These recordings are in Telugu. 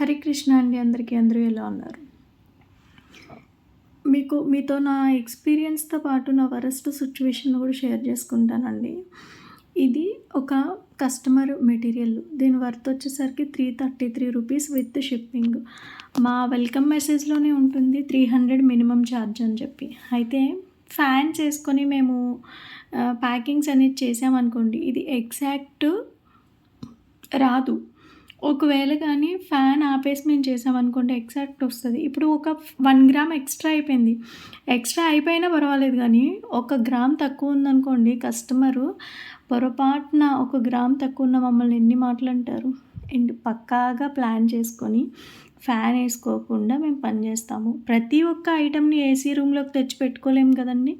హరికృష్ణ అండి అందరికీ అందరూ ఎలా ఉన్నారు? మీకు మీతో నా ఎక్స్పీరియన్స్తో పాటు నా వరస్ట్ సిచ్యువేషన్ కూడా షేర్ చేసుకుంటానండి. ఇది ఒక కస్టమర్ మెటీరియల్. దీని వర్త్ వచ్చేసరికి three thirty three rupees with shipping. మా వెల్కమ్ మెసేజ్లోనే ఉంటుంది త్రీ హండ్రెడ్ మినిమం ఛార్జ్ అని చెప్పి. అయితే ఫ్యాన్ చేసుకొని మేము ప్యాకింగ్స్ అనేది చేసామనుకోండి ఇది ఎగ్జాక్ట్ రాదు. ఒకవేళ కానీ ఫ్యాన్ ఆపేసి మేము చేసామనుకోండి ఎగ్జాక్ట్ వస్తుంది. ఇప్పుడు ఒక వన్ గ్రామ్ ఎక్స్ట్రా అయిపోయింది. ఎక్స్ట్రా అయిపోయినా పర్వాలేదు కానీ ఒక గ్రామ్ తక్కువ ఉందనుకోండి కస్టమరు పొరపాటున ఒక గ్రామ్ తక్కువ ఉన్న మమ్మల్ని ఎన్ని మాటలు అంటారు? అండ్ పక్కాగా ప్లాన్ చేసుకొని ఫ్యాన్ వేసుకోకుండా మేము పనిచేస్తాము ప్రతి ఒక్క ఐటెంని ఏసీ రూమ్లోకి తెచ్చి పెట్టుకోలేము కదండి.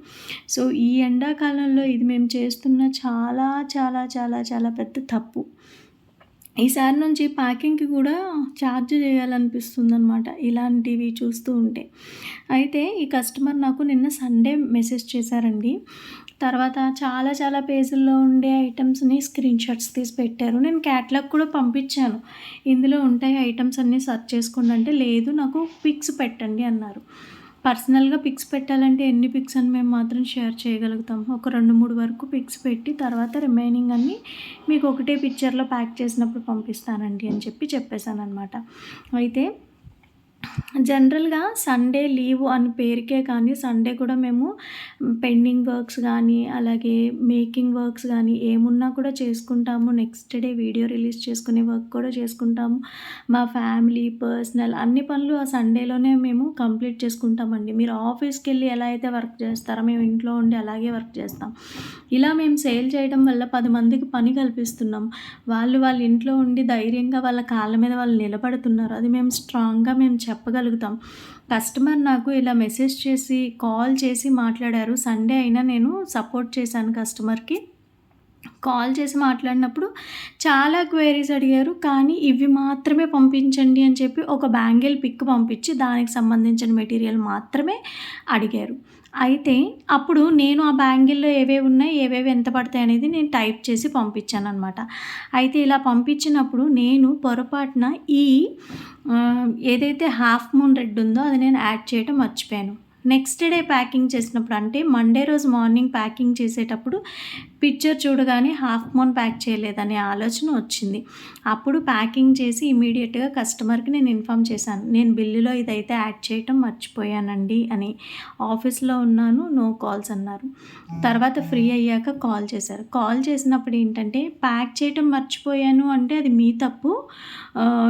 సో ఈ ఎండాకాలంలో ఇది మేము చేస్తున్న చాలా చాలా చాలా చాలా పెద్ద తప్పు. ఈసారి నుంచి ప్యాకింగ్కి కూడా ఛార్జ్ చేయాలనిపిస్తుంది అనమాట ఇలాంటివి చూస్తూ ఉంటే. అయితే ఈ కస్టమర్ నాకు నిన్న సండే మెసేజ్ చేశారండి. తర్వాత చాలా చాలా పేజీల్లో ఉండే ఐటమ్స్ని స్క్రీన్ షాట్స్ తీసి పెట్టారు. నేను క్యాట్లాగ్ కూడా పంపించాను. ఇందులో ఉంటాయి ఐటమ్స్ అన్నీ సెర్చ్ చేసుకోండి అంటే లేదు నాకు పిక్స్ పెట్టండి అన్నారు. పర్సనల్గా పిక్స్ పెట్టాలంటే ఎన్ని పిక్స్ అని మేము మాత్రం షేర్ చేయగలుగుతాం. ఒక రెండు మూడు వరకు పిక్స్ పెట్టి తర్వాత రిమైనింగ్ అన్నీ మీకు ఒకటే పిక్చర్లో ప్యాక్ చేసినప్పుడు పంపిస్తానండి అని చెప్పి చెప్పేశాను అనమాట అయితే జనరల్గా సండే లీవ్ అని పేరుకే కానీ సండే కూడా మేము పెండింగ్ వర్క్స్ కానీ అలాగే మేకింగ్ వర్క్స్ కానీ ఏమున్నా కూడా చేసుకుంటాము. నెక్స్ట్ డే వీడియో రిలీజ్ చేసుకునే వర్క్ కూడా చేసుకుంటాము. మా ఫ్యామిలీ పర్సనల్ అన్ని పనులు ఆ సండేలోనే మేము కంప్లీట్ చేసుకుంటామండి. మీరు ఆఫీస్కి వెళ్ళి ఎలా అయితే వర్క్ చేస్తారో మేము ఇంట్లో ఉండి అలాగే వర్క్ చేస్తాం. ఇలా మేము సేల్ చేయడం వల్ల పది మందికి పని కల్పిస్తున్నాం. వాళ్ళు వాళ్ళ ఇంట్లో ఉండి ధైర్యంగా వాళ్ళ కాళ్ళ మీద వాళ్ళు నిలబడుతున్నారు. అది మేము స్ట్రాంగ్గా మేము చెప్పగలుగుతాం. కస్టమర్ నాకు ఇలా మెసేజ్ చేసి కాల్ చేసి మాట్లాడారు. సండే అయినా నేను సపోర్ట్ చేశాను కస్టమర్కి. కాల్ చేసి మాట్లాడినప్పుడు చాలా క్వైరీస్ అడిగారు. కానీ ఇవి మాత్రమే పంపించండి అని చెప్పి ఒక బ్యాంగిల్ పిక్ పంపించి దానికి సంబంధించిన మెటీరియల్ మాత్రమే అడిగారు. అయితే అప్పుడు నేను ఆ బ్యాంగిల్లో ఏవేవి ఉన్నాయి ఏవేవి ఎంత పడతాయి అనేది నేను టైప్ చేసి పంపించాను అనమాట అయితే ఇలా పంపించినప్పుడు నేను పొరపాటున ఈ ఏదైతే హాఫ్ మూన్ రెడ్ ఉందో అది నేను యాడ్ చేయడం మర్చిపోయాను. నెక్స్ట్ డే ప్యాకింగ్ చేసినప్పుడు అంటే మండే రోజు మార్నింగ్ ప్యాకింగ్ చేసేటప్పుడు పిక్చర్ చూడగానే హాఫ్ మోన్ ప్యాక్ చేయలేదనే ఆలోచన వచ్చింది. అప్పుడు ప్యాకింగ్ చేసి ఇమీడియట్గా కస్టమర్కి నేను ఇన్ఫామ్ చేశాను. నేను బిల్లులో ఇదైతే యాడ్ చేయటం మర్చిపోయానండి అని ఆఫీస్లో ఉన్నాను నో కాల్స్ అన్నారు. తర్వాత ఫ్రీ అయ్యాక కాల్ చేశారు. కాల్ చేసినప్పుడు ఏంటంటే ప్యాక్ చేయటం మర్చిపోయాను అంటే అది మీ తప్పు.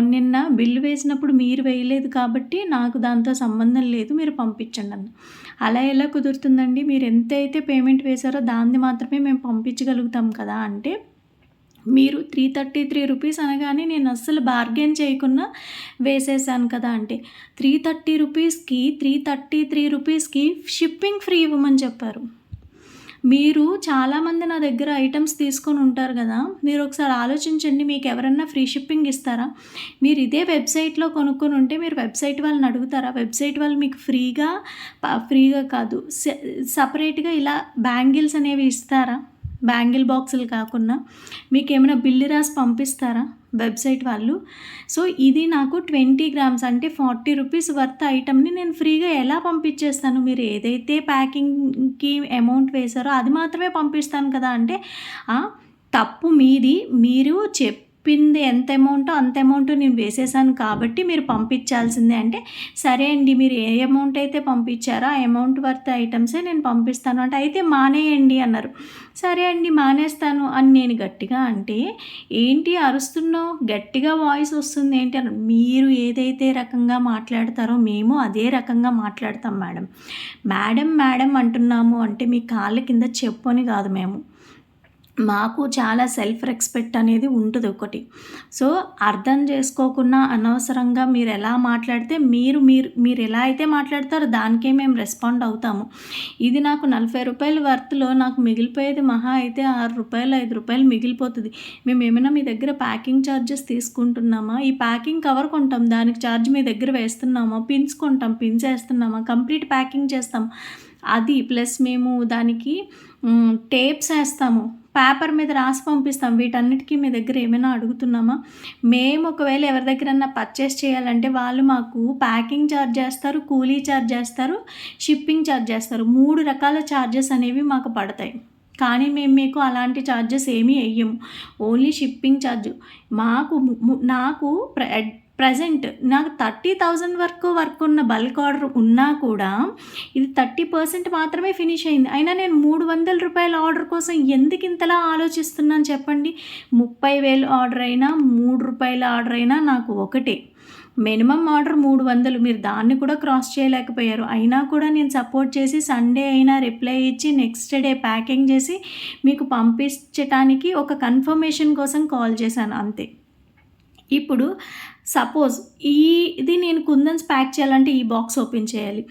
నిన్న బిల్లు వేసినప్పుడు మీరు వేయలేదు కాబట్టి నాకు దాంతో సంబంధం లేదు మీరు పంపించండి అన్న అలా ఎలా కుదురుతుందండి? మీరు ఎంతైతే పేమెంట్ వేశారో దాన్ని మాత్రమే మేము పంపించగలుగుతాం కదా అంటే మీరు త్రీ థర్టీ త్రీ రూపీస్ అనగానే నేను అస్సలు బార్గెన్ చేయకుండా వేసేసాను కదా అంటే త్రీ థర్టీ రూపీస్కి త్రీ థర్టీ త్రీ రూపీస్కి షిప్పింగ్ ఫ్రీ ఇవ్వమని చెప్పారు. మీరు చాలామంది నా దగ్గర ఐటమ్స్ తీసుకొని ఉంటారు కదా మీరు ఒకసారి ఆలోచించండి మీకు ఎవరన్నా ఫ్రీ షిప్పింగ్ ఇస్తారా? మీరు ఇదే వెబ్సైట్లో కొనుక్కొని ఉంటే మీరు వెబ్సైట్ వాళ్ళని అడుగుతారా? వెబ్సైట్ వాళ్ళు మీకు ఫ్రీగా ఫ్రీగా కాదు సపరేట్గా ఇలా బ్యాంగిల్స్ అనేవి ఇస్తారా? బ్యాంగిల్ బాక్సులు కాకుండా మీకు ఏమైనా బిల్లు రాసి పంపిస్తారా వెబ్సైట్ వాళ్ళు? సో ఇది నాకు ట్వంటీ గ్రామ్స్ అంటే ఫార్టీ రూపీస్ వర్త్ ఐటమ్ని నేను ఫ్రీగా ఎలా పంపించేస్తాను? మీరు ఏదైతే ప్యాకింగ్కి అమౌంట్ వేశారో అది మాత్రమే పంపిస్తాను కదా అంటే తప్పు మీది. మీరు చెప్ చెప్పింది ఎంత అమౌంటో అంత అమౌంట్ నేను వేసేసాను కాబట్టి మీరు పంపించాల్సిందే. అంటే సరే అండి మీరు ఏ అమౌంట్ అయితే పంపించారో ఆ అమౌంట్ వర్త్ ఐటమ్సే నేను పంపిస్తాను అంటే అయితే మానేయండి అన్నారు. సరే అండి మానేస్తాను అని నేను గట్టిగా అంటే ఏంటి అరుస్తున్నావు? గట్టిగా వాయిస్ వస్తుంది ఏంటి? అని మీరు ఏదైతే రకంగా మాట్లాడతారో మేము అదే రకంగా మాట్లాడతాం మేడం. మేడం మేడం అంటున్నాము అంటే మీ కాళ్ళ కింద చెప్పు అని కాదు మేము. మాకు చాలా సెల్ఫ్ రెస్పెక్ట్ అనేది ఉంటుంది ఒకటి. సో అర్థం చేసుకోకుండా అనవసరంగా మీరు ఎలా మాట్లాడితే మీరు మీరు మీరు ఎలా అయితే మాట్లాడతారో దానికే మేము రెస్పాండ్ అవుతాము. ఇది నాకు నలభై రూపాయల వర్త్లో నాకు మిగిలిపోయేది మహా అయితే ఆరు రూపాయలు ఐదు రూపాయలు మిగిలిపోతుంది. మేము ఏమైనా మీ దగ్గర ప్యాకింగ్ ఛార్జెస్ తీసుకుంటున్నామా? ఈ ప్యాకింగ్ కవర్ కొంటాం దానికి ఛార్జ్ మీ దగ్గర వేస్తున్నామా? పిన్స్ కొంటాం పిన్స్ వేస్తున్నామా? కంప్లీట్ ప్యాకింగ్ చేస్తాం. అది ప్లస్ మేము దానికి టేప్స్ వేస్తాము. పేపర్ మీద రాసి పంపిస్తాం. వీటన్నిటికీ మీ దగ్గర ఏమైనా అడుగుతున్నామా? మేము ఒకవేళ ఎవరి దగ్గరన్నా పర్చేస్ చేయాలంటే వాళ్ళు మాకు ప్యాకింగ్ ఛార్జ్ చేస్తారు కూలీ ఛార్జ్ చేస్తారు షిప్పింగ్ ఛార్జ్ చేస్తారు. మూడు రకాల ఛార్జెస్ అనేవి మాకు పడతాయి. కానీ మేము మీకు అలాంటి ఛార్జెస్ ఏమీ వేయము ఓన్లీ షిప్పింగ్ ఛార్జ్ మాకు నాకు ప్రజెంట్ నాకు థర్టీ థౌజండ్ వరకు వర్క్ ఉన్న బల్క్ ఆర్డర్ ఉన్నా కూడా ఇది థర్టీ పర్సెంట్ మాత్రమే ఫినిష్ అయింది. అయినా నేను మూడు వందల రూపాయల ఆర్డర్ కోసం ఎందుకు ఇంతలా ఆలోచిస్తున్నాను చెప్పండి? ముప్పై వేలు ఆర్డర్ అయినా మూడు రూపాయల ఆర్డర్ అయినా నాకు ఒకటే. మినిమం ఆర్డర్ మూడు వందలు. మీరు దాన్ని కూడా క్రాస్ చేయలేకపోయారు. అయినా కూడా నేను సపోర్ట్ చేసి సండే అయినా రిప్లై ఇచ్చి నెక్స్ట్ డే ప్యాకింగ్ చేసి మీకు పంపించటానికి ఒక కన్ఫర్మేషన్ కోసం కాల్ చేశాను. అంతే. ఇప్పుడు సపోజ్ ఈ ఇది నేను కుందన్స్ ప్యాక్ చేయాలంటే ఈ బాక్స్ ఓపెన్ చేయాలి.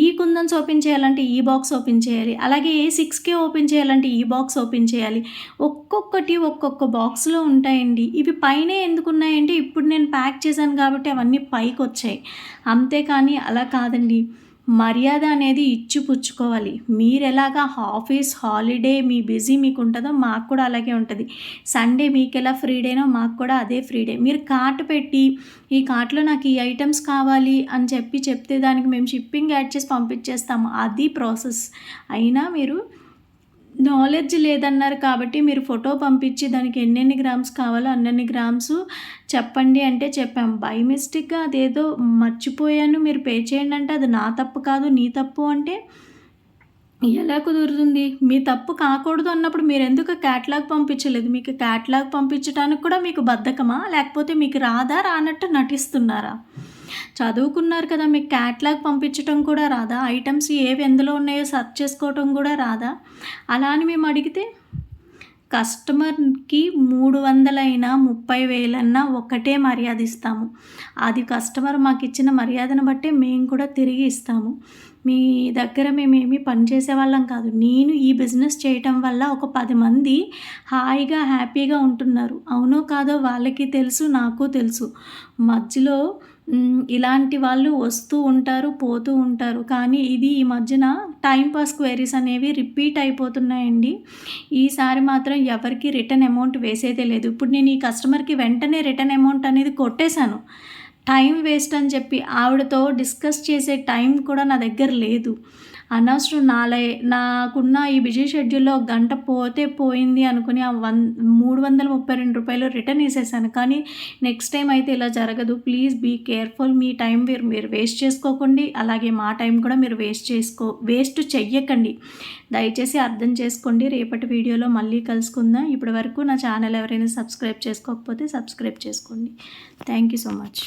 ఈ కుందన్స్ ఓపెన్ చేయాలంటే ఈ బాక్స్ ఓపెన్ చేయాలి. అలాగే ఏ సిక్స్కే ఓపెన్ చేయాలంటే ఈ బాక్స్ ఓపెన్ చేయాలి. ఒక్కొక్కటి ఒక్కొక్క బాక్స్లో ఉంటాయండి. ఇవి పైనే ఎందుకు ఉన్నాయంటే ఇప్పుడు నేను ప్యాక్ చేశాను కాబట్టి అవన్నీ పైకి వచ్చాయి అంతేకాని అలా కాదండి. మర్యాద అనేది ఇచ్చి పుచ్చుకోవాలి. మీరు ఎలాగా ఆఫీస్ హాలిడే మీ బిజీ మీకు ఉంటుందో మాకు కూడా అలాగే ఉంటుంది. సండే మీకు ఎలా ఫ్రీడేనో మాకు కూడా అదే ఫ్రీడే మీరు కార్ట్ పెట్టి ఈ కార్ట్లో నాకు ఈ ఐటమ్స్ కావాలి అని చెప్పి చెప్తే దానికి మేము షిప్పింగ్ యాడ్ చేసి పంపించేస్తాము. అది ప్రాసెస్. అయినా మీరు నాలెడ్జ్ లేదన్నారు కాబట్టి మీరు ఫోటో పంపించి దానికి ఎన్నెన్ని గ్రామ్స్ కావాలో అన్నన్ని గ్రామ్స్ చెప్పండి అంటే చెప్పాం. బై మిస్టేక్గా అదేదో మర్చిపోయాను మీరు పే చేయండి అంటే అది నా తప్పు కాదు నీ తప్పు అంటే ఎలా కుదురుతుంది? మీ తప్పు కాకూడదు అన్నప్పుడు మీరు ఎందుకు క్యాట్లాగ్ పంపించలేదు? మీకు క్యాట్లాగ్ పంపించడానికి కూడా మీకు బద్ధకమా? లేకపోతే మీకు రాదా? రానట్టు నటిస్తున్నారా? చదువుకున్నారు కదా మీకు క్యాట్లాగ్ పంపించడం కూడా రాదా? ఐటమ్స్ ఏవి ఎందులో ఉన్నాయో సర్చ్ చేసుకోవటం కూడా రాదా? అలా అని మేము అడిగితే కస్టమర్కి మూడు వందలైనా ముప్పై వేలన్నా ఒకటే మర్యాద ఇస్తాము. అది కస్టమర్ మాకు ఇచ్చిన మర్యాదను బట్టే మేము కూడా తిరిగి ఇస్తాము. మీ దగ్గర మేమేమి పనిచేసే వాళ్ళం కాదు. నేను ఈ బిజినెస్ చేయటం వల్ల ఒక పది మంది హాయిగా హ్యాపీగా ఉంటున్నారు. అవునో కాదో వాళ్ళకి తెలుసు నాకు తెలుసు. మధ్యలో ఇలాంటి వాళ్ళు వస్తూ ఉంటారు పోతూ ఉంటారు. కానీ ఇది ఈ మధ్యన టైంపాస్ క్వైరీస్ అనేవి రిపీట్ అయిపోతున్నాయండి. ఈసారి మాత్రం ఎవరికి రిటర్న్ అమౌంట్ వేసేదే లేదు. ఇప్పుడు నేను ఈ కస్టమర్కి వెంటనే రిటర్న్ అమౌంట్ అనేది కొట్టేశాను. టైం వేస్ట్ అని చెప్పి ఆవిడతో డిస్కస్ చేసే టైం కూడా నా దగ్గర లేదు. అనవసరం నాలే నాకున్న ఈ బిజీ షెడ్యూల్లో గంట పోతే పోయింది అనుకుని ఆ వన్ మూడు వందల ముప్పై రెండు రూపాయలు రిటర్న్ వేసేసాను. కానీ నెక్స్ట్ టైం అయితే ఇలా జరగదు. Please be careful. Me time మీరు మీరు వేస్ట్ చేసుకోకండి. అలాగే మా టైం కూడా మీరు వేస్ట్ చేసుకో వేస్ట్ చెయ్యకండి. దయచేసి అర్థం చేసుకోండి. రేపటి వీడియోలో మళ్ళీ కలుసుకుందాం. ఇప్పటి వరకు నా ఛానల్ ఎవరైనా సబ్స్క్రైబ్ చేసుకోకపోతే సబ్స్క్రైబ్ చేసుకోండి. Thank you so much.